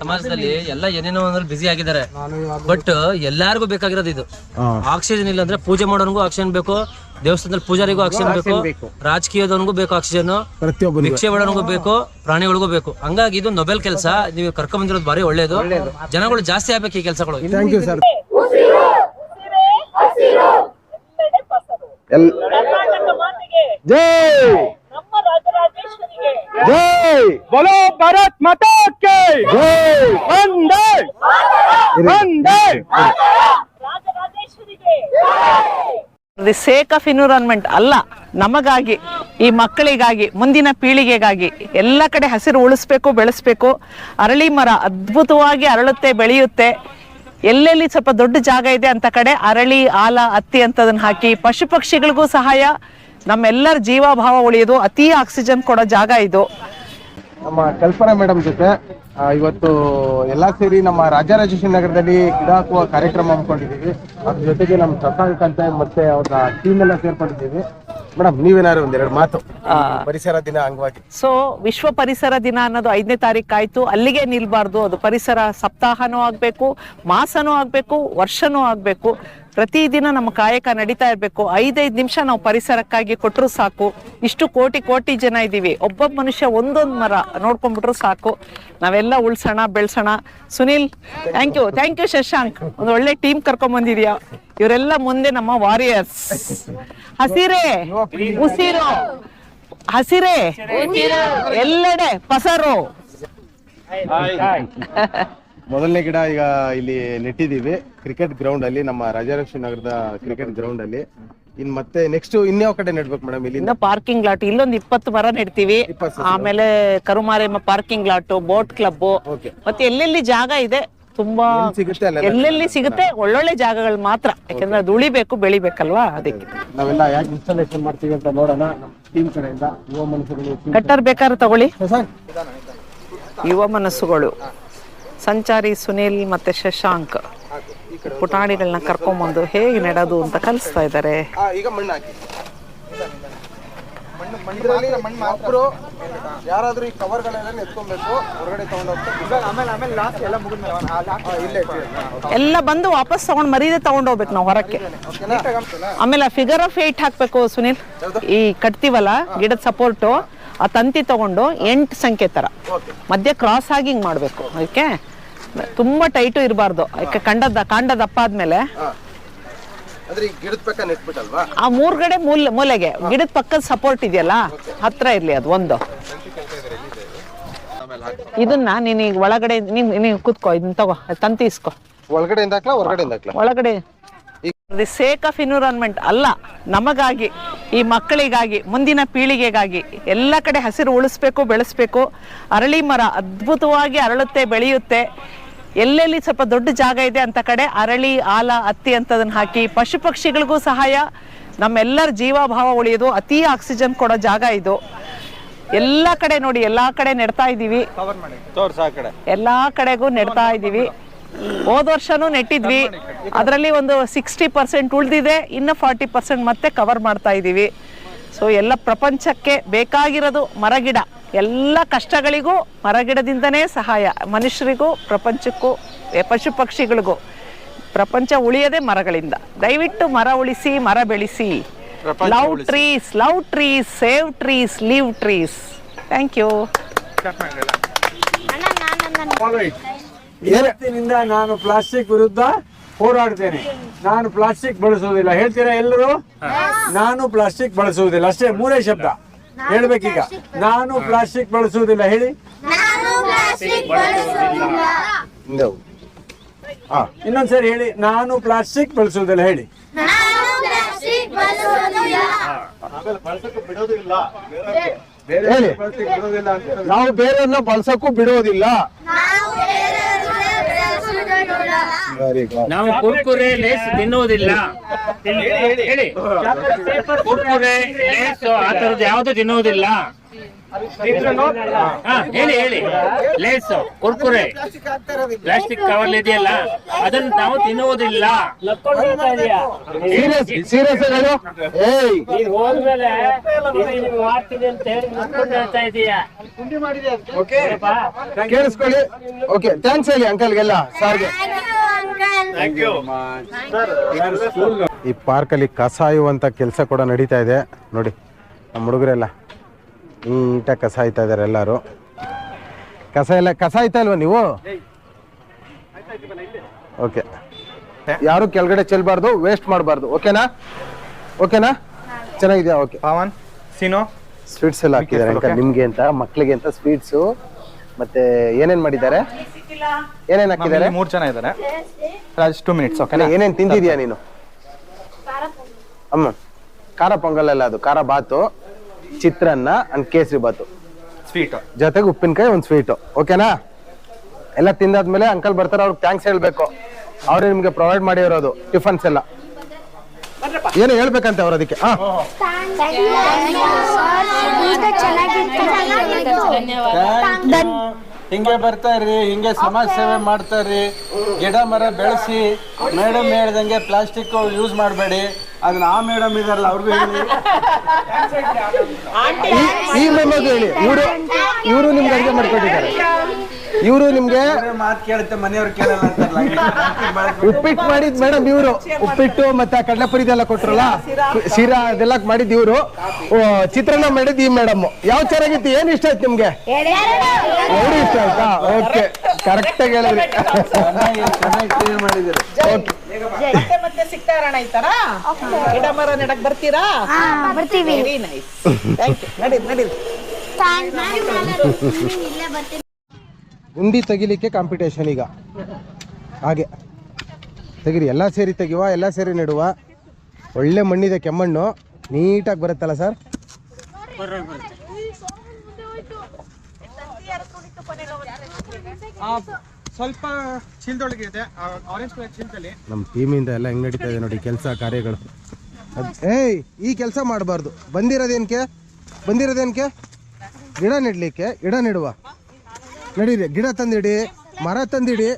ಸಮಾಜದಲ್ಲಿ ಎಲ್ಲ ಏನೇನೋ ಒಂದ್ರಲ್ಲಿ ಬಿಸಿ ಆಗಿದ್ದಾರೆ. ಬಟ್ ಎಲ್ಲಾರ್ಗು ಬೇಕಾಗಿರೋದು ಇದು. ಆಕ್ಸಿಜನ್ ಇಲ್ಲ ಅಂದ್ರೆ ಪೂಜೆ ಮಾಡೋನ್ಗೂ ಆಕ್ಸಿಜನ್ ಬೇಕು ದೇವಸ್ಥಾನದಲ್ಲಿ ಪೂಜಾರಿಗೂ ಆಕ್ಸಿಜನ್ ಬೇಕು ರಾಜಕೀಯದವನಿಗೂ ಬೇಕು ಆಕ್ಸಿಜನ್ ಭಿಕ್ಷೆ ಮಾಡೋನಿಗೂ ಬೇಕು ಪ್ರಾಣಿಗಳಿಗೂ ಬೇಕು. ಹಂಗಾಗಿ ಇದು ನೊಬೆಲ್ ಕೆಲಸ ನೀವು ಕರ್ಕೊಂಡ್ ಬಂದಿರೋದು ಬಾರಿ ಒಳ್ಳೇದು. ಜನಗಳು ಜಾಸ್ತಿ ಆಗ್ಬೇಕು ಈ ಕೆಲಸಗಳು. ಥ್ಯಾಂಕ್ ಯು ಸರ್ ಕರ್ನಾಟಕ ಮಾತೆಗೆ. ಜೈ! ಜೈ. ಬೋಲೋ ಭಾರತ್ ಮಾತಾ ಜೈ. Vande. Vande. The sake of environment ಅಲ್ಲ ನಮಗಾಗಿ ಈ ಮಕ್ಕಳಿಗಾಗಿ ಮುಂದಿನ ಪೀಳಿಗೆಗಾಗಿ ಎಲ್ಲ ಕಡೆ ಹಸಿರು ಉಳಿಸ್ಬೇಕು ಬೆಳೆಸ್ಬೇಕು. ಅರಳಿ ಮರ ಅದ್ಭುತವಾಗಿ ಅರಳುತ್ತೆ ಬೆಳೆಯುತ್ತೆ. ಎಲ್ಲೆಲ್ಲಿ ಸ್ವಲ್ಪ ದೊಡ್ಡ ಜಾಗ ಇದೆ ಅಂತ ಕಡೆ ಅರಳಿ ಆಲ ಹತ್ತಿ ಅಂತದನ್ನ ಹಾಕಿ ಪಶು ಪಕ್ಷಿಗಳಿಗೂ ಸಹಾಯ. ನಮ್ಮೆಲ್ಲರ ಜೀವಭಾವ ಉಳಿಯೋದು ಅತಿ ಆಕ್ಸಿಜನ್ ಕೊಡೋ ಜಾಗ ಇದು. ನಮ್ಮ ಕಲ್ಪನಾ ಮೇಡಮ್ ಜೊತೆ ಇವತ್ತು ಎಲ್ಲಾ ಸೇರಿ ನಮ್ಮ ರಾಜರಾಜೇಶ್ವರಿ ನಗರದಲ್ಲಿ ಗಿಡ ಹಾಕುವ ಕಾರ್ಯಕ್ರಮ ಹಮ್ಮಿಕೊಂಡಿದ್ದೀವಿ. ಅದ್ರ ಜೊತೆಗೆ ನಮ್ಮ ಶಶಾಂಕ್ ಅಂತ ಮತ್ತೆ ಅವ್ರ ಟೀಮ್ ಎಲ್ಲ ಸೇರ್ಕೊಂಡಿದ್ದೀವಿ. ಮೇಡಮ್ ನೀವೇನಾದ್ರು ಒಂದೆರಡು ಮಾತು. ಪರಿಸರ ದಿನ ಅಂಗವಾಗಿ. ಸೊ ವಿಶ್ವ ಪರಿಸರ ದಿನ ಅನ್ನೋದು ಐದನೇ ತಾರೀಕು ಆಯ್ತು ಅಲ್ಲಿಗೆ ನಿಲ್ಬಾರ್ದು. ಅದು ಪರಿಸರ ಸಪ್ತಾಹನೂ ಆಗ್ಬೇಕು ಮಾಸನೂ ಆಗ್ಬೇಕು ವರ್ಷನೂ ಆಗ್ಬೇಕು. ಪ್ರತಿದಿನ ನಮ್ಮ ಕಾಯಕ ನಡೀತಾ ಇರಬೇಕು. ಐದೈದು ನಿಮಿಷ ನಾವು ಪರಿಸರಕ್ಕಾಗಿ ಕೊಟ್ಟರು ಸಾಕು. ಇಷ್ಟು ಕೋಟಿ ಕೋಟಿ ಜನ ಇದ್ದೀವಿ. ಒಬ್ಬೊಬ್ಬ ಮನುಷ್ಯ ಒಂದೊಂದು ಮರ ನೋಡ್ಕೊಂಡ್ಬಿಟ್ರು ಸಾಕು. ನಾವೆಲ್ಲ ಉಳ್ಸೋಣ ಬೆಳ್ಸೋಣ. Sunil thank you thank you Shashank. ಒಂದು ಒಳ್ಳೆ ಟೀಮ್ ಕರ್ಕೊಂಡ್ ಬಂದಿದ್ಯಾ? ಇವರೆಲ್ಲ ಮುಂದೆ ನಮ್ಮ ವಾರಿಯರ್ಸ್ ಹಸಿರೆ ಉಸಿರು. ಹಸಿರೆ ಎಲ್ಲೆಡೆ ಪಸರು. ಮೊದಲನೇ ಗಿಡ ಈಗ ಇಲ್ಲಿ ನೆಟ್ಟಿದ್ದೀವಿ. ಕ್ರಿಕೆಟ್ ಗ್ರೌಂಡ್ ಅಲ್ಲಿ ನಮ್ಮ ರಾಜಾರಕ್ಷಿ ನಗರದ ಕ್ರಿಕೆಟ್ ಗ್ರೌಂಡ್ ಅಲ್ಲಿ. ಇನ್ ಮತ್ತೆ ನೆಕ್ಸ್ಟ್ ಇನ್ಯಾವ ಕಡೆ ನೆಡ್ಬೇಕು ಮೇಡಮ್ ಇಲ್ಲಿ? ಇನ್ನು ಪಾರ್ಕಿಂಗ್ ಲಾಟ್ ಇಲ್ಲೊಂದು ಇಪ್ಪತ್ತು ಮರ ನೆಡ್ತೀವಿ. ಆಮೇಲೆ Karumaremma parking lot boat club. ಮತ್ತೆ ಎಲ್ಲೆಲ್ಲಿ ಜಾಗ ಇದೆ ತುಂಬಾ ಸಿಗುತ್ತೆ ಎಲ್ಲೆಲ್ಲಿ ಸಿಗುತ್ತೆ ಒಳ್ಳೊಳ್ಳೆ ಜಾಗಗಳು ಮಾತ್ರ. ಯಾಕಂದ್ರೆ ಅದು ಉಳಿಬೇಕು ಬೆಳಿಬೇಕಲ್ವಾ ಅದಕ್ಕೆ. ನಾವೆಲ್ಲ ಯಾಕೆ ಇನ್ಸ್ಟಾಲೇಷನ್ ಮಾಡ್ತೀವಿ ಅಂತ ನೋಡೋಣ ಟೀಮ್ ಕಡೆಯಿಂದ. ಯುವ ಮನಸ್ಸುಗಳು ಕಟ್ಟರ್ ಬೇಕಾದ್ರೆ ತಗೊಳ್ಳಿ. ಯುವ ಮನಸ್ಸುಗಳು. ಸಂಚಾರಿ ಸುನೀಲ್ ಮತ್ತೆ ಶಶಾಂಕ್ ಪುಟಾಣಿಗಳನ್ನ ಕರ್ಕೊಂಬಂದು ಹೇಗೆ ನೆಡೋದು ಅಂತ ಕಲಿಸ್ತಾ ಇದ್ದಾರೆ. ಈಗ ಮಣ್ಣು ಹಾಕಿ. ಇದರಲ್ಲಿ ಒಬ್ರು ಯಾರಾದ್ರೂ ಈ ಕವರ್ಗಳೆಲ್ಲ ಎತ್ಕೊಬೇಕು ಹೊರಗಡೆ ತಗೊಂಡೋಗ್ತಾರೆ ಆಮೇಲೆ ಆಮೇಲೆ ಲಾಸ್ಟ್ ಎಲ್ಲ ಇಲ್ಲೇ ಇಟ್ಟಿರೋದು. ಎಲ್ಲ ಬಂದು ವಾಪಸ್ ತಗೊಂಡ್ ಮರೀದೆ ತಗೊಂಡ್ ಹೋಗ್ಬೇಕು ನಾವು ಹೊರಕ್ಕೆ. ಆಮೇಲೆ ಫಿಗರ್ ಆಫ್ ಏಟ್ ಹಾಕ್ಬೇಕು ಸುನಿಲ್. ಈ ಕಟ್ತೀವಲ್ಲ ಗಿಡದ ಸಪೋರ್ಟು ಆ ತಂತಿ ತಗೊಂಡು ಎಂಟು ಸಂಖ್ಯೆ ತರ ಮಧ್ಯೆ ಕ್ರಾಸ್ ಆಗಿ ಹಿಂಗ್ ಮಾಡ್ಬೇಕು ಅದಕ್ಕೆ ತುಂಬಾ ಟೈಟು ಇರಬಾರ್ದು. ಅದಕ್ಕೆ ಕಂಡದ ಕಾಂಡ ದಪ್ಪ ಆದ್ಮೇಲೆ ಆ ಮೂರ್ಗಡೆ ಮೂಲೆ ಮೂಲೆಗೆ. ಗಿಡದ ಪಕ್ಕದ ಸಪೋರ್ಟ್ ಇದೆಯಲ್ಲ? ಹತ್ರ ಇರ್ಲಿ ಅದು ಒಂದು. ಇದನ್ನ ನೀನ್ ಈಗ ಒಳಗಡೆ ನೀನ್ ಕೂತ್ಕೋ ಇದನ್ನ ತಗೋ ತಂತಿ ಇಸ್ಕೋ ಒಳಗಡೆಯಿಂದ ಹಾಕ್ಲಾ ಹೊರಗಡೆಯಿಂದ ಒಳಗಡೆ. ದಿ ಸೇಕ್ ಆಫ್ ಎನ್ವಿರಾನ್ಮೆಂಟ್ ಅಲ್ಲ ನಮಗಾಗಿ ಈ ಮಕ್ಕಳಿಗಾಗಿ ಮುಂದಿನ ಪೀಳಿಗೆಗಾಗಿ ಎಲ್ಲ ಕಡೆ ಹಸಿರು ಉಳಿಸ್ಬೇಕು ಬೆಳೆಸ್ಬೇಕು. ಅರಳಿ ಮರ ಅದ್ಭುತವಾಗಿ ಅರಳುತ್ತೆ ಬೆಳೆಯುತ್ತೆ. ಎಲ್ಲೆಲ್ಲಿ ಸ್ವಲ್ಪ ದೊಡ್ಡ ಜಾಗ ಇದೆ ಅಂತ ಕಡೆ ಅರಳಿ ಆಲ ಹತ್ತಿ ಅಂತದನ್ನ ಹಾಕಿ ಪಶು ಪಕ್ಷಿಗಳಿಗೂ ಸಹಾಯ. ನಮ್ಮೆಲ್ಲರ ಜೀವಭಾವ ಉಳಿಯೋದು ಅತಿ ಆಕ್ಸಿಜನ್ ಕೊಡೋ ಜಾಗ ಇದು. ಎಲ್ಲ ಕಡೆ ನೋಡಿ ಎಲ್ಲಾ ಕಡೆ ನೆಡ್ತಾ ಇದೀವಿ ಎಲ್ಲಾ ಕಡೆಗೂ ನೆಡ್ತಾ ಇದೀವಿ ಹೋದ ವರ್ಷನೂ ನೆಟ್ಟಿದ್ವಿ. ಅದರಲ್ಲಿ ಒಂದು ಸಿಕ್ಸ್ಟಿ ಪರ್ಸೆಂಟ್ ಉಳಿದಿದೆ ಇನ್ನು ಫಾರ್ಟಿ ಪರ್ಸೆಂಟ್ ಮತ್ತೆ ಕವರ್ ಮಾಡ್ತಾ ಇದೀವಿ ಸೊ ಎಲ್ಲ ಪ್ರಪಂಚಕ್ಕೆ ಬೇಕಾಗಿರೋದು ಮರಗಿಡ. ಎಲ್ಲ ಕಷ್ಟಗಳಿಗೂ ಮರಗಿಡದಿಂದನೇ ಸಹಾಯ. ಮನುಷ್ಯರಿಗೂ ಪ್ರಪಂಚಕ್ಕೂ ಎ, ಪಶು ಪಕ್ಷಿಗಳಿಗೂ. ಪ್ರಪಂಚ ಉಳಿಯದೆ ಮರಗಳಿಂದ. ದಯವಿಟ್ಟು ಮರ ಉಳಿಸಿ ಮರ ಬೆಳೆಸಿ. Love trees love trees save trees leave trees thank you ಇವತ್ತಿನಿಂದ ನಾನು ಪ್ಲಾಸ್ಟಿಕ್ ವಿರುದ್ಧ ಹೋರಾಡ್ತೇನೆ. ನಾನು ಪ್ಲಾಸ್ಟಿಕ್ ಬಳಸುವುದಿಲ್ಲ ಹೇಳ್ತೀರಾ ಎಲ್ಲರೂ? ನಾನು ಪ್ಲಾಸ್ಟಿಕ್ ಬಳಸುವುದಿಲ್ಲ ಅಷ್ಟೇ ಮೂರೇ ಶಬ್ದ. ಹೇಳ್ಬೇಕೀಗ. ನಾನು ಪ್ಲಾಸ್ಟಿಕ್ ಬಳಸುವುದಿಲ್ಲ. ಹೇಳಿ. ಇನ್ನೊಂದ್ಸರಿ ಹೇಳಿ. ನಾನು ಪ್ಲಾಸ್ಟಿಕ್ ಬಳಸುವುದಿಲ್ಲ. ಹೇಳಿ. ಹೇಳಿ. ನಾವು ಬೇರೆಯನ್ನ ಬಳಸಕ್ಕೂ ಬಿಡೋದಿಲ್ಲ. ನಾವು ಕುರ್ಕುರೆ ಲೇಸ್ ತಿನ್ನುವುದಿಲ್ಲ. ಹೇಳಿ. ಕುರ್ಕುರೆ ಲೇಸ್ ಆ ತರದ್ದು ಯಾವ್ದು ತಿನ್ನುವುದಿಲ್ಲ. ಹೇಳಿ ಹೇಳಿ. ಲೇಸ್ ಕುರ್ಕುರೆ. ಪ್ಲಾಸ್ಟಿಕ್ ಕವರ್ ಇದೆಯಲ್ಲ ಅದನ್ನು ನಾವು ತಿನ್ನುವುದಿಲ್ಲ. ಸೀರಿಯಸ್ ಮಾಡ್ತೀನಿ ಅಂತ ಹೇಳಿ ಹೇಳ್ತಾ ಇದೀಯಾ? ಕೇಳಿಸ್ಕೊಳ್ಳಿ. ಓಕೆ ಥ್ಯಾಂಕ್ಸ್ ಹೇಳಿ ಅಂಕಲ್ಗೆಲ್ಲ ಸಾರ್ಗೆ. ಈ ಪಾರ್ಕಲ್ಲಿ ಕಸ ಒಯ್ಯುವಂಥ ಕೆಲಸ ಕೂಡ ನಡೀತಾ ಇದೆ. ನೋಡಿ ನಮ್ಮ ಹುಡುಗರೆಲ್ಲ. ನೀಟಾಗಿ ಕಸ ಆಯ್ತಾ ಇದ್ದಾರೆ ಎಲ್ಲರೂ. ಕಸ ಎಲ್ಲ ಕಸ ಆಯ್ತಾ ಇಲ್ವಾ ನೀವು? ಓಕೆ ಯಾರು ಕೆಳಗಡೆ ಚೆಲ್ಬಾರ್ದು ವೇಸ್ಟ್ ಮಾಡಬಾರ್ದು. ಓಕೆನಾ ಓಕೆನಾ ಚೆನ್ನಾಗಿದೆಯಾ? ಓಕೆ ಪವನ್ ಸಿನೋ. ಸ್ವೀಟ್ಸ್ ಎಲ್ಲ ಹಾಕಿದ್ದಾರೆ. ಅಂಕಲ್ ನಿಮ್ಗೆ ಅಂತ ಮಕ್ಳಿಗೆ ಅಂತ ಸ್ವೀಟ್ಸು ಮತ್ತೆ ಏನೇನ್ ಮಾಡಿದ್ದಾರೆ? ಏನೇನ್ ಹಾಕಿದ್ದಾರೆ? ಮೂರ್ ಜನ ಇದ್ದಾರೆ. ರಾಜ್ ಟೂ ಮಿನಿಟ್ಸ್ ಓಕೆನಾ ಏನೇನ್ ತಿಂದಿದ್ಯಾ ನೀನು? ಅಮ್ಮ ಖಾರ ಪೊಂಗಲ್ ಅಲ್ಲ ಅದು ಖಾರ ಬಾತು. ಚಿತ್ರಾನ್ನ ಅಂಡ್ ಕೇಸರಿ ಬಾತು ಸ್ವೀಟ್ ಜೊತೆಗೆ ಉಪ್ಪಿನಕಾಯಿ ಒಂದು ಸ್ವೀಟು ಓಕೆನಾ ಎಲ್ಲ ತಿಂದಾದ್ಮೇಲೆ ಅಂಕಲ್ ಬರ್ತಾರೆ ಅವ್ರಿಗೆ ಥ್ಯಾಂಕ್ಸ್ ಹೇಳ್ಬೇಕು. ಅವ್ರೆ ನಿಮ್ಗೆ ಪ್ರೊವೈಡ್ ಮಾಡಿರೋದು ಟಿಫನ್ಸ್ ಎಲ್ಲ. ಏನು ಹೇಳ್ಬೇಕಂತ ಅವ್ರು ಅದಕ್ಕೆ? ಹಾ. ಹಿಂಗೆ ಬರ್ತಾರ್ರಿ ಹಿಂಗೆ ಸಮಾಜ ಸೇವೆ ಮಾಡ್ತಾರ್ರಿ. ಗಿಡ ಮರ ಬೆಳೆಸಿ ಮೇಡಮ್ ಹೇಳ್ದಂಗೆ ಪ್ಲಾಸ್ಟಿಕ್ ಯೂಸ್ ಮಾಡಬೇಡಿ. ಅದನ್ನ ಆ ಮೇಡಮ್ ಇದಾರಲ್ಲ ಅವ್ರಿಗೂ ಹೇಳಿ. ಈ ಮೆಮೊಗೆ ಹೇಳಿ. ಇವರು ಇವರು ನಿಮ್ಗೆ ಅಡುಗೆ ಮಾಡ್ಕೊಟ್ಟಿದ್ದಾರೆ. ಇವರು ನಿಮ್ಗೆ ಮಾತು ಕೇಳುತ್ತೆ ಮನೆಯವ್ರು ಕೇಳಲ್ಲ ಅಂತಾರಲ್ಲ ಉಪ್ಪಿಟ್ಟು ಮಾಡಿದ್ ಮೇಡಮ್ ಇವರು. ಉಪ್ಪಿಟ್ಟು ಮತ್ತೆ ಕಡಲೆಪುರಿ ಇದೆಲ್ಲ ಕೊಟ್ರಲ್ಲ? ಶಿರಾ ಅದೆಲ್ಲ ಮಾಡಿದ್ ಇವರು. ಚಿತ್ರಾನ್ನ ಮಾಡಿದ್ ಈ ಮೇಡಮ್. ಯಾವ ಚೆನ್ನಾಗಿತ್ತು ಏನ್ ಇಷ್ಟ ಆಯ್ತು ನಿಮ್ಗೆ? ಎರಡು ಇಷ್ಟ ಆಯ್ತಾ? ಓಕೆ ಕರೆಕ್ಟ್ ಆಗಿ ಹೇಳಿದ್ರಿ. ಮತ್ತೆ ಮತ್ತೆ ಸಿಗ್ತಾ ಇರೋಣ ಈ ತರ ಗಿಡ ಮರ ನೆಡಕ್ ಬರ್ತೀರಾ ಬರ್ತೀವಿ ವೆರಿ ನೈಸ್ ಥ್ಯಾಂಕ್ ಯು ನಡೀರಿ ನಡೀರಿ ಇಲ್ಲೇ ಬರ್ತೀವಿ ಗುಂಡಿ ತೆಗಿಲಿಕ್ಕೆ ಕಾಂಪಿಟೇಷನ್ ಈಗ. ಹಾಗೆ. ತೆಗಿರಿ ಎಲ್ಲ ಸೇರಿ ತೆಗಿವ ಎಲ್ಲ ಸೇರಿ ನೆಡುವ. ಒಳ್ಳೆ ಮಣ್ಣಿದೆ ಕೆಮ್ಮಣ್ಣು. ನೀಟಾಗಿ ಬರುತ್ತಲ್ಲ ಸರ್ ಸ್ವಲ್ಪ ಚೀಲದೊಳಗೆ ಇದೆ. ಆರೆಂಜ್ ಕಲರ್ ಚೀಲದಲ್ಲಿ. ನಮ್ಮ ಟೀಮಿಂದ ಎಲ್ಲ ಹೆಂಗ್ ನಡೀತಾ ಇದೆ ನೋಡಿ ಕೆಲಸ ಕಾರ್ಯಗಳು. ಏಯ್ ಈ ಕೆಲಸ ಮಾಡಬಾರ್ದು. ಬಂದಿರೋದೇನ್ಕೆ? ಬಂದಿರೋದೇನ್ಕೆ? ಗಿಡ ನೆಡ್ಲಿಕ್ಕೆ ಗಿಡ ನೆಡುವ. ನಡೀರಿ, ಗಿಡ ತಂದಿಡಿ, ಮರ ತಂದಿಡಿ.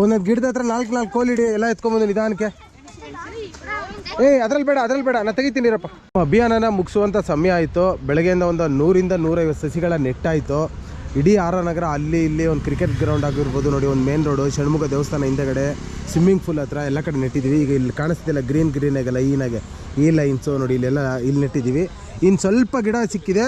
ಒಂದೊಂದು ಗಿಡದ ಹತ್ರ ನಾಲ್ಕು ನಾಲ್ಕು ಕೋಲಿಡಿ ಎಲ್ಲ ಎತ್ಕೊಂಬಂದು ನಿಧಾನಕ್ಕೆ. ಏಯ್, ಅದ್ರಲ್ಲಿ ಬೇಡ ಅದ್ರಲ್ಲಿ ಬೇಡ, ನಾ ತೆಗಿತೀನಿರಪ್ಪ. ಅಭಿಯಾನನ ಮುಗಿಸುವಂಥ ಸಮಯ ಆಯಿತು. ಬೆಳಗ್ಗೆಯಿಂದ ಒಂದು ನೂರಿಂದ ನೂರೈವತ್ತು ಸಸಿಗಳ ನೆಟ್ಟಾಯಿತು. ಇಡೀ ಆರ ನಗರ ಅಲ್ಲಿ ಇಲ್ಲಿ ಒಂದು ಕ್ರಿಕೆಟ್ ಗ್ರೌಂಡ್ ಆಗಿರ್ಬೋದು, ನೋಡಿ ಒಂದು ಮೇನ್ ರೋಡು ಷಣ್ಮುಖ ದೇವಸ್ಥಾನ ಹಿಂದೆಗಡೆ ಸ್ವಿಮ್ಮಿಂಗ್ ಪೂಲ್ ಹತ್ರ ಎಲ್ಲ ಕಡೆ ನೆಟ್ಟಿದ್ದೀವಿ ಈಗ ಇಲ್ಲಿ ಕಾಣಿಸ್ತಿಲ್ಲ ಗ್ರೀನ್ ಗ್ರೀನ್ ಆಗಲ್ಲ ಈನಾಗೆ ಈ ಲೈನ್ಸು ನೋಡಿ ಇಲ್ಲೆಲ್ಲ ಇಲ್ಲಿ ನೆಟ್ಟಿದ್ದೀವಿ ಇನ್ನು ಸ್ವಲ್ಪ ಗಿಡ ಸಿಕ್ಕಿದೆ.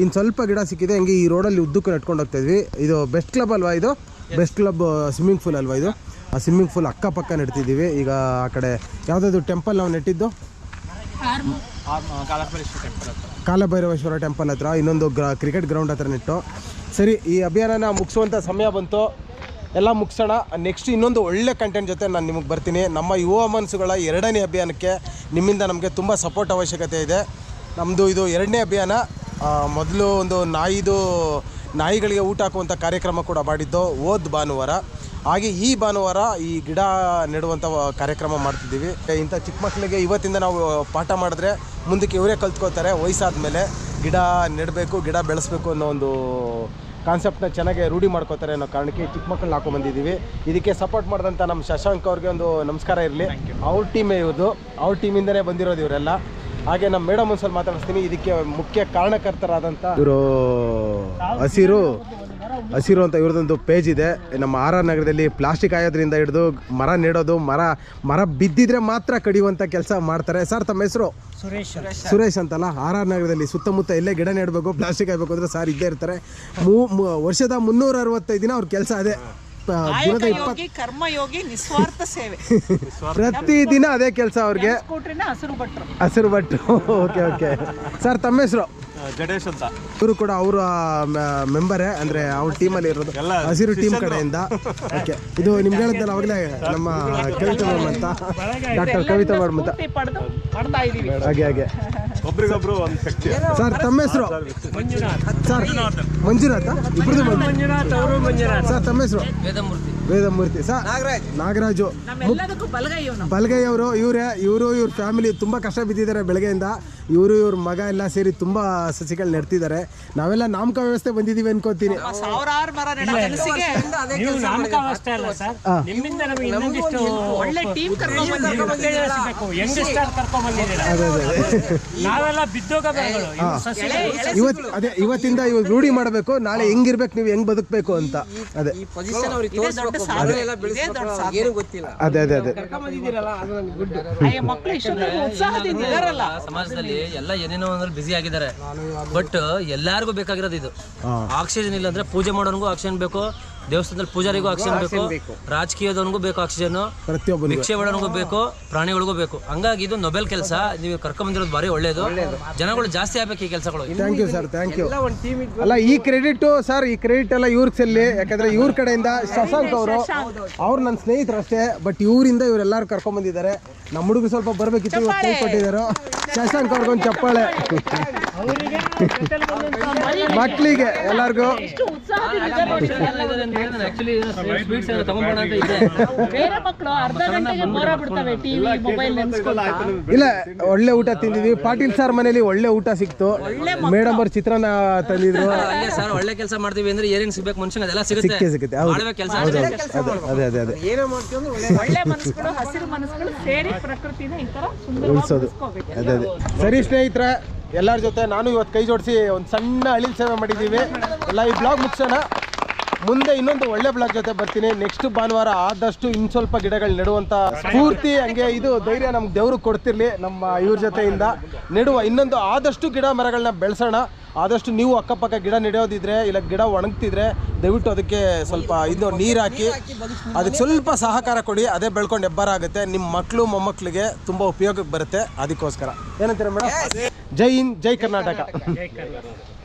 ಇನ್ನು ಸ್ವಲ್ಪ ಗಿಡ ಸಿಕ್ಕಿದೆ ಹಂಗೆ ಈ ರೋಡಲ್ಲಿ ಉದ್ದಕ್ಕೆ ನೆಟ್ಕೊಂಡು ಹೋಗ್ತಾ ಇದ್ವಿ. ಇದು ಬೆಸ್ಟ್ ಕ್ಲಬ್ ಅಲ್ವಾ ಇದು? ಬೆಸ್ಟ್ ಕ್ಲಬ್ ಸ್ವಿಮ್ಮಿಂಗ್ ಫೂಲ್ ಅಲ್ವಾ ಇದು? ಆ ಸ್ವಿಮ್ಮಿಂಗ್ ಪೂಲ್ ಅಕ್ಕಪಕ್ಕ ನೆಡ್ತಿದ್ದೀವಿ. ಈಗ ಆ ಕಡೆ ಯಾವುದಾದ್ರು ಟೆಂಪಲ್ ನಾವು ನೆಟ್ಟಿದ್ದು? ಕಾಲಭೈರವೇಶ್ವರ ಟೆಂಪಲ್ ಹತ್ರ. ಇನ್ನೊಂದು ಗ್ರ ಕ್ರಿಕೆಟ್ ಗ್ರೌಂಡ್ ಹತ್ರ ನೆಟ್ಟು. ಸರಿ ಈ ಅಭಿಯಾನನ ಮುಗಿಸುವಂಥ ಸಮಯ ಬಂತು. ಎಲ್ಲ ಮುಗಿಸೋಣ. ನೆಕ್ಸ್ಟ್ ಇನ್ನೊಂದು ಒಳ್ಳೆ ಕಂಟೆಂಟ್ ಜೊತೆ ನಾನು ನಿಮಗೆ ಬರ್ತೀನಿ. ನಮ್ಮ ಯುವ ಮನಸ್ಸುಗಳ ಎರಡನೇ ಅಭಿಯಾನಕ್ಕೆ ನಿಮ್ಮಿಂದ ನಮಗೆ ತುಂಬ ಸಪೋರ್ಟ್ ಅವಶ್ಯಕತೆ ಇದೆ. ನಮ್ಮದು ಇದು ಎರಡನೇ ಅಭಿಯಾನ. ಮೊದಲು ಒಂದು ನಾಯಿದು ನಾಯಿಗಳಿಗೆ ಊಟ ಹಾಕುವಂಥ ಕಾರ್ಯಕ್ರಮ ಕೂಡ ಮಾಡಿದ್ದು ಓದ್ ಭಾನುವಾರ. ಹಾಗೆ ಈ ಭಾನುವಾರ ಈ ಗಿಡ ನೆಡುವಂಥ ಕಾರ್ಯಕ್ರಮ ಮಾಡ್ತಿದ್ದೀವಿ. ಇಂಥ ಚಿಕ್ಕ ಮಕ್ಕಳಿಗೆ ಇವತ್ತಿಂದ ನಾವು ಪಾಠ ಮಾಡಿದ್ರೆ ಮುಂದಕ್ಕೆ ಇವರೇ ಕಲ್ತ್ಕೋತಾರೆ ವಯಸ್ಸಾದ ಮೇಲೆ ಗಿಡ ನೆಡಬೇಕು ಗಿಡ ಬೆಳೆಸ್ಬೇಕು ಅನ್ನೋ ಒಂದು ಕಾನ್ಸೆಪ್ಟನ್ನ ಚೆನ್ನಾಗಿ ರೂಢಿ ಮಾಡ್ಕೋತಾರೆ ಅನ್ನೋ ಕಾರಣಕ್ಕೆ ಚಿಕ್ಕ ಮಕ್ಕಳನ್ನ ಹಾಕೊಂಡ್ಬಂದಿದ್ದೀವಿ ಇದಕ್ಕೆ ಸಪೋರ್ಟ್ ಮಾಡಿದಂಥ ನಮ್ಮ ಶಶಾಂಕ್ ಅವ್ರಿಗೆ ಒಂದು ನಮಸ್ಕಾರ ಇರಲಿ. ಅವ್ರ ಟೀಮೇ ಇವ್ರದ್ದು ಅವ್ರ ಟೀಮಿಂದನೇ ಬಂದಿರೋದು ಇವರೆಲ್ಲ. ಹಾಗೆ ನಮ್ಮ ಮೇಡಮ್ ಒಂದ್ಸಲ ಮಾತಾಡಿಸ್ತೀನಿ. ಇದಕ್ಕೆ ಮುಖ್ಯ ಕಾರಣಕರ್ತರಾದಂಥ ಇವರು ಹಸಿರು ಹಸಿರು ಅಂತ ಇವ್ರದೊಂದು ಪೇಜ್ ಇದೆ. ನಮ್ಮ ಆರ್ ಆರ್ ನಗರದಲ್ಲಿ ಪ್ಲಾಸ್ಟಿಕ್ ಆಯೋದ್ರಿಂದ ಹಿಡಿದು ಮರ ನೆಡೋದು ಮರ ಮರ ಬಿದ್ದಿದ್ರೆ ಮಾತ್ರ ಕಡಿಯುವಂಥ ಕೆಲಸ ಮಾಡ್ತಾರೆ. ಸರ್ ತಮ್ಮ ಹೆಸರು? ಸುರೇಶ್ ಸುರೇಶ್ ಅಂತಲ್ಲ? ಆರ್ ಆರ್ ನಗರದಲ್ಲಿ ಸುತ್ತಮುತ್ತ ಎಲ್ಲೇ ಗಿಡ ನೆಡಬೇಕು ಪ್ಲಾಸ್ಟಿಕ್ ಆಗಬೇಕು ಅಂದ್ರೆ ಸರ್ ಇದ್ದೇ ಇರ್ತಾರೆ. ಮೂ ವರ್ಷದ ಮುನ್ನೂರ ಅರವತ್ತೈದು ದಿನ ಅವ್ರ ಕೆಲಸ ಅದೇ. ದಿನದ ಇಪ್ಪತ್ತು ಯೋಗಿ ಕರ್ಮಯೋಗಿ ನಿಸ್ವಾರ್ಥ ಸೇವೆ. ಪ್ರತಿ ದಿನ ಅದೇ ಕೆಲಸ ಅವ್ರಿಗೆ. ಹಸಿರು ಭಟ್ರು. ಹಸಿರು ಭಟ್ರು. Okay okay. ಸರ್ ತಮ್ಮ ಹೆಸರು? ಜಡೇಶ್ ಅಂತ. ಇವರು ಕೂಡ ಅವರ ಮೆಂಬರೇ ಅಂದ್ರೆ ಅವ್ರ ಟೀಮಲ್ಲಿ ಇರೋದು. ಹಸಿರು ಟೀಮ್ ಕಡೆಯಿಂದ. ಓಕೆ. ಇದು ನಿಮ್ಗೆ ಹೇಳಿದ್ದಲ್ಲ ಅವಾಗಲೇ ನಮ್ಮ ಕವಿತಾ ಮೇಡಮ್ ಅಂತ. ಡಾಕ್ಟರ್ ಕವಿತಾ ಮೇಡಮ್ ಅಂತ. ಪಡೆದು ಇದೀವಿ ಹಾಗೆ ಹಾಗೆ. ಒಬ್ರಿಗೊಬ್ರು ಒಂದು ಶಕ್ತಿ. ಸರ್ ತಮ್ಮ ಹೆಸರು? ಸರ್ ಮಂಜುನಾಥ. ಇಬ್ರದ್ದು ಮಂಜುನಾಥ್. ಸರ್ ತಮ್ಮ ಹೆಸರು? ವೇದಮೂರ್ತಿ. ವೇದಮೂರ್ತಿ. ಸರ್ ನಾಗರಾಜ್. ನಾಗರಾಜು. ನಮ್ಮೆಲ್ಲದಕ್ಕೂ ಬಲಗೈ ಇವನು ಬಲ್ಗೈ ಅವರು ಇವರೇ ಇವರು ಇವ್ರ ಫ್ಯಾಮಿಲಿ ತುಂಬ ಕಷ್ಟ ಬಿದ್ದಿದ್ದಾರೆ ಬೆಳಗ್ಗೆಯಿಂದ. ಇವರು ಇವ್ರ ಮಗ ಎಲ್ಲ ಸೇರಿ ತುಂಬ ಸಸಿಗಳು ನೆಡ್ತಿದ್ದಾರೆ. ನಾವೆಲ್ಲ ನಾಮಕ ವ್ಯವಸ್ಥೆ ಬಂದಿದ್ದೀವಿ ಅನ್ಕೋತೀನಿ. ಸಾವಿರಾರು ಮರ ನೆಡೋ ಕೆಲಸಿಗೆ ನೀವು ನಾಮಕ ಅಷ್ಟೇ ಅಲ್ಲ ಸರ್. ನಿಮ್ಮಿಂದ ನಮಗೆ ಇನ್ನೊಂದಿಷ್ಟು ಒಳ್ಳೆ ಟೀಮ್ ಕರ್ಕೊಂಡು ಸಿಗಬೇಕು ಯಂಗ್ಸ್ಟರ್ ಕರ್ಕೊಂಡ್ ಬಂದಿದ್ದೀರಾ ನಾವೆಲ್ಲ ಬಿದ್ದೋಗ ಇವತ್ತು ಅದೇ ಇವತ್ತಿಂದ ಇವಾಗ ರೂಢಿ ಮಾಡಬೇಕು. ನಾಳೆ ಹೆಂಗಿರ್ಬೇಕು ನೀವು ಹೆಂಗ್ ಬದುಕಬೇಕು ಅಂತ. ಅದೇ. ದೊಡ್ಡ ಸಾಧನೆ. ಇದೇ ದೊಡ್ಡ ಸಾಧನೆ. ಅದೇ ಅದೇ ಅದೇ. ಅಯ್ಯ ಮಕ್ಕಳು ಇಷ್ಟೊಂದು ಉತ್ಸಾಹದಿಂದ ಇದಾರಲ್ಲ. ಸಮಾಜದಲ್ಲಿ ಎಲ್ಲ ಏನೇನೋ ಅಂದ್ರೆ ಬಿಸಿ ಆಗಿದ್ದಾರೆ. ಬಟ್ ಎಲ್ಲಾರ್ಗೂ ಬೇಕಾಗಿರೋದು ಇದು. ಆಕ್ಸಿಜನ್ ಇಲ್ಲ ಅಂದ್ರೆ ಪೂಜೆ ಮಾಡೋನ್ಗು ಆಕ್ಸಿಜನ್ ಬೇಕು. ದೇವಸ್ಥಾನದಲ್ಲಿ ಪೂಜಾರಿಗೂ ಆಕ್ಸಿಜನ್ ಬೇಕು ರಾಜಕೀಯದವನಿಗೂ ಬೇಕು ಆಕ್ಸಿಜನ್ ಪ್ರತಿಯೊಬ್ಬ ಭಿಕ್ಷೆ ಮಾಡೋನಿಗೂ ಬೇಕು ಪ್ರಾಣಿಗಳಿಗೂ ಬೇಕು. ಹಂಗಾಗಿ ಇದು ನೊಬೆಲ್ ಕೆಲಸ ನೀವು ಕರ್ಕೊಂಬಂದಿರೋದು ಭಾರಿ ಒಳ್ಳೇದು. ಜನಗಳು ಜಾಸ್ತಿ ಆಗ್ಬೇಕು ಈ ಕೆಲಸಗಳು. Thank you sir thank you ಅಲ್ಲ ಈ ಕ್ರೆಡಿಟ್ ಸರ್ ಈ ಕ್ರೆಡಿಟ್ ಎಲ್ಲ ಇವ್ರಿಗೆ ಸಲ್ಲಿ ಯಾಕಂದ್ರೆ ಇವ್ರ ಕಡೆಯಿಂದ ಶಶಾಂಕ್ ಅವರು ಅವ್ರು ನನ್ನ ಸ್ನೇಹಿತರು ಅಷ್ಟೇ ಬಟ್ ಇವರಿಂದ ಇವರೆಲ್ಲರೂ ಕರ್ಕೊಂಡ್ ಬಂದಿದ್ದಾರೆ. ನಮ್ಮ ಹುಡುಗರು ಸ್ವಲ್ಪ ಬರ್ಬೇಕಿತ್ತು ಇವತ್ತು ಕೈ ಕೊಟ್ಟಿದ್ದಾರೆ ಶಶಾಂಕ್ ಅವ್ರಿಗೊಂದು ಚಪ್ಪಾಳೆ. ಮಕ್ಕಳಿಗೆ ಎಲ್ಲರಿಗೂ. ಸ್ವೀಟ್ಸ್ ತಗೊಂಬೋಣ ಅಂತ ಇದ್ದೆ. ಬೇರೆ ಮಕ್ಕಳು ಅರ್ಧ ಗಂಟೆಗೆ ಬೋರ ಬಿಡ್ತವೆ ಟಿವಿ ಮೊಬೈಲ್ ನೆನ್ಸ್ಕೊಂಡು ಇಲ್ಲ ಒಳ್ಳೆ ಊಟ ತಿಂದಿದ್ವಿ. ಪಾಟೀಲ್ ಸರ್ ಮನೇಲಿ ಒಳ್ಳೆ ಊಟ ಸಿಕ್ತು. ಮೇಡಮ್ ಅವ್ರ ಚಿತ್ರಾನ್ನ ತಂದಿದ್ರು. ಸರ್ ಒಳ್ಳೆ ಕೆಲಸ ಮಾಡ್ತೀವಿ ಅಂದ್ರೆ ಏನೇನ್ ಸಿಗ್ಬೇಕು ಮನುಷ್ಯನ ಅದೆಲ್ಲ ಸಿಗುತ್ತೆ. ಸಿಕ್ಕೇ ಸಿಗುತ್ತೆ ಹೌದು. ಅದೇ ಅದೇ ಅದೇ ಅದೇ. ಒಳ್ಳೆ ಮನಸ್ಸುಗಳು ಹಸಿರು ಮನಸ್ಸುಗಳು ಸೇರಿ ಪ್ರಕೃತಿನ ಈ ತರ ಸುಂದರವಾಗಿ ಉಳಿಸೋದು. ಅದೇ ಅದೇ. ಸರಿ ಸ್ನೇಹಿತರ ಎಲ್ಲರ ಜೊತೆ ನಾನು ಇವತ್ತು ಕೈ ಜೋಡಿಸಿ ಒಂದು ಸಣ್ಣ ಅಳಿಲ್ ಸೇವೆ ಮಾಡಿದ್ದೀವಿ. ಎಲ್ಲ ಈ ಬ್ಲಾಗ್ ಮುಗಿಸೋಣ. ಮುಂದೆ ಇನ್ನೊಂದು ಒಳ್ಳೆ ಬ್ಲಾಗ್ ಜೊತೆ ಬರ್ತೀನಿ. ನೆಕ್ಸ್ಟ್ ಭಾನುವಾರ ಆದಷ್ಟು ಇನ್ ಸ್ವಲ್ಪ ಗಿಡಗಳು ನೆಡುವಂತ ಸ್ಫೂರ್ತಿ ಹಂಗೆ ಇದು ಧೈರ್ಯ ನಮ್ಗೆ ದೇವ್ರಿಗೆ ಕೊಡ್ತಿರ್ಲಿ ನಮ್ಮ ಇವ್ರ ಜೊತೆಯಿಂದ. ನೆಡುವ ಇನ್ನೊಂದು ಆದಷ್ಟು ಗಿಡ ಮರಗಳನ್ನ ಬೆಳೆಸೋಣ. ಆದಷ್ಟು ನೀವು ಅಕ್ಕಪಕ್ಕ ಗಿಡ ನೆಡೆಯೋದಿದ್ರೆ ಇಲ್ಲ ಗಿಡ ಒಣಗ್ತಿದ್ರೆ ದಯವಿಟ್ಟು ಅದಕ್ಕೆ ಸ್ವಲ್ಪ ಇದು ನೀರು ಹಾಕಿ. ಅದಕ್ಕೆ ಸ್ವಲ್ಪ ಸಹಕಾರ ಕೊಡಿ. ಅದೇ ಬೆಳ್ಕೊಂಡು ಹೆಬ್ಬರ ಆಗುತ್ತೆ. ನಿಮ್ಮ ಮಕ್ಕಳು ಮೊಮ್ಮಕ್ಕಳಿಗೆ ತುಂಬ ಉಪಯೋಗಕ್ಕೆ ಬರುತ್ತೆ. ಅದಕ್ಕೋಸ್ಕರ. ಏನಂತೀರ ಮೇಡಮ್ ಜೈ ಹಿಂದ್ ಜೈ ಕರ್ನಾಟಕ.